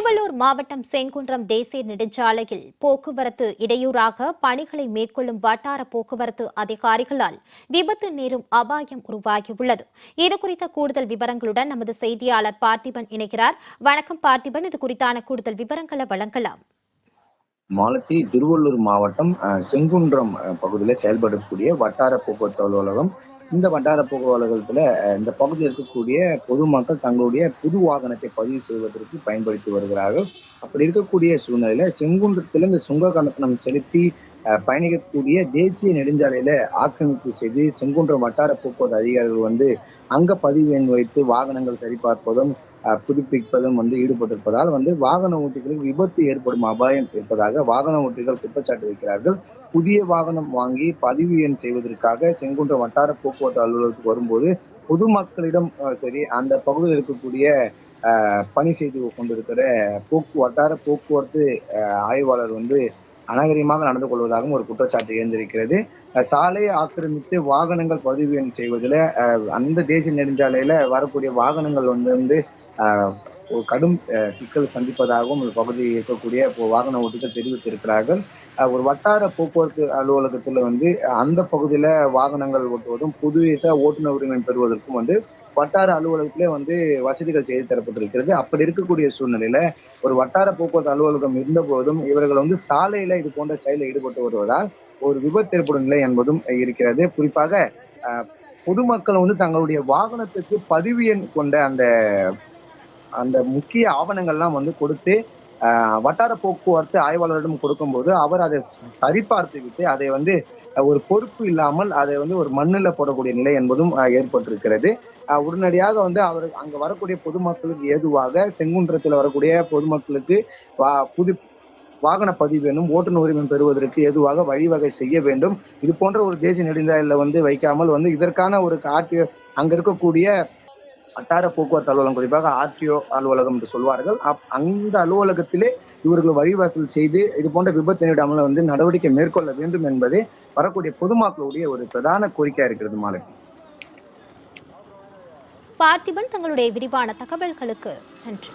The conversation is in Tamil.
திருவள்ளூர் மாவட்டம் செங்குன்றம் தேசிய நெடுஞ்சாலையில் போக்குவரத்து இடையூறாக பணிகளை மேற்கொள்ளும் வட்டார போக்குவரத்து அதிகாரிகளால் விபத்து நேரும் அபாயம் உருவாகியுள்ளது. இது குறித்த கூடுதல் விவரங்களுடன் நமது செய்தியாளர் பார்த்திபன் இணைகிறார். வணக்கம் பார்த்திபன். இது குறித்தான கூடுதல் விவரங்களை வழங்கலாம். மாலத்தி திருவள்ளூர் மாவட்டம் செங்குன்றம் பகுதியில் செயல்படக்கூடிய வட்டார போக்குவரத்து அலுவலகம் இந்த வட்டார போக்குவரத்துல இந்த பகுதியில் இருக்கக்கூடிய பொதுமக்கள் தங்களுடைய புது வாகனத்தை பதிவு செய்வதற்கு பயன்படுத்தி வருகிறார்கள். அப்படி இருக்கக்கூடிய சூழ்நிலையில செங்குன்றத்துல இந்த சுங்க கட்டணம் செலுத்தி பயணிக்கக்கூடிய தேசிய நெடுஞ்சாலையில ஆக்கிரமிப்பு செய்து செங்குன்றம் வட்டார போக்குவரத்து அதிகாரிகள் வந்து அங்க பதிவு எண் வைத்து வாகனங்கள் சரிபார்ப்பதும் புதுப்பிப்பதும் வந்து ஈடுபட்டிருப்பதால் வந்து வாகன ஓட்டிகளுக்கு விபத்து ஏற்படும் அபாயம் இருப்பதாக வாகன ஓட்டிகள் குற்றச்சாட்டு வைக்கிறார்கள். புதிய வாகனம் வாங்கி பதிவு எண் செய்வதற்காக செங்குன்றம் வட்டார போக்குவரத்து அலுவலகத்துக்கு வரும்போது பொதுமக்களிடம் சரி அந்த பகுதியில் இருக்கக்கூடிய பணி செய்து கொண்டிருக்கிற போக்கு வட்டார போக்குவரத்து அஹ், ஆய்வாளர் வந்து அநாகரிகமாக நடந்து கொள்வதாகவும் ஒரு குற்றச்சாட்டு எழுந்திருக்கிறது. சாலையை ஆக்கிரமித்து வாகனங்கள் பதிவு எண் செய்வதில் அந்த தேசிய நெடுஞ்சாலையில வரக்கூடிய வாகனங்கள் வந்து வந்து ஒரு கடும் சிக்கல் சந்திப்பதாகவும் இந்த பகுதியில் இருக்கக்கூடிய வாகன ஓட்டிகள் தெரிவித்திருக்கிறார்கள். ஒரு வட்டார போக்குவரத்து அலுவலகத்தில் வந்து அந்த பகுதியில் வாகனங்கள் ஓட்டுவதும் புதுசாக ஓட்டுநர் உரிமை பெறுவதற்கும் வந்து வட்டார அலுவலகத்திலே வந்து வசதிகள் செய்து தரப்பட்டிருக்கிறது. அப்படி இருக்கக்கூடிய சூழ்நிலையில ஒரு வட்டார போக்குவரத்து அலுவலகம் இருந்த போதும் இவர்கள் வந்து சாலையில இது போன்ற செயலில் ஈடுபட்டு வருவதால் ஒரு விபத்து ஏற்படும் நிலை என்பதும் இருக்கிறது. குறிப்பாக பொதுமக்கள் வந்து தங்களுடைய வாகனத்துக்கு பதிவு எண் கொண்ட அந்த அந்த முக்கிய ஆவணங்கள்லாம் வந்து கொடுத்து வட்டார போக்குவரத்து ஆய்வாளரிடம் கொடுக்கும்போது அவர் அதை ச- சரிபார்த்து விட்டு அதை வந்து ஒரு பொறுப்பு இல்லாமல் அதை வந்து ஒரு மண்ணில் போடக்கூடிய நிலை என்பதும் ஏற்பட்டிருக்கிறது. உடனடியாக வந்து அவர் அங்க வரக்கூடிய பொதுமக்களுக்கு ஏதுவாக செங்குன்றத்தில் வரக்கூடிய பொதுமக்களுக்கு வா- புது வாகன பதிவு வேணும் ஓட்டுநர் உரிமம் பெறுவதற்கு ஏதுவாக வழிவகை செய்ய வேண்டும். இது போன்ற ஒரு தேசிய நெடுஞ்சாலையில் வந்து வைக்காமல் வந்து இதற்கான ஒரு ஆர்டிஓ அங்க இருக்கக்கூடிய வட்டார போக்குவரத்து அலுவலகம் குறிப்பாக ஆர்டிஓ அலுவலகம் என்று சொல்வார்கள். அப்- அந்த அலுவலகத்திலே இவர்கள் வழிவாசல் செய்து இது போன்ற விபத்து நேரிடாமல் வந்து நடவடிக்கை மேற்கொள்ள வேண்டும் என்பதே வரக்கூடிய பொதுமக்களுடைய ஒரு பிரதான கோரிக்கை இருக்கிறது மாலை. பார்த்திபன் தங்களுடைய விரிவான தகவல்களுக்கு நன்றி.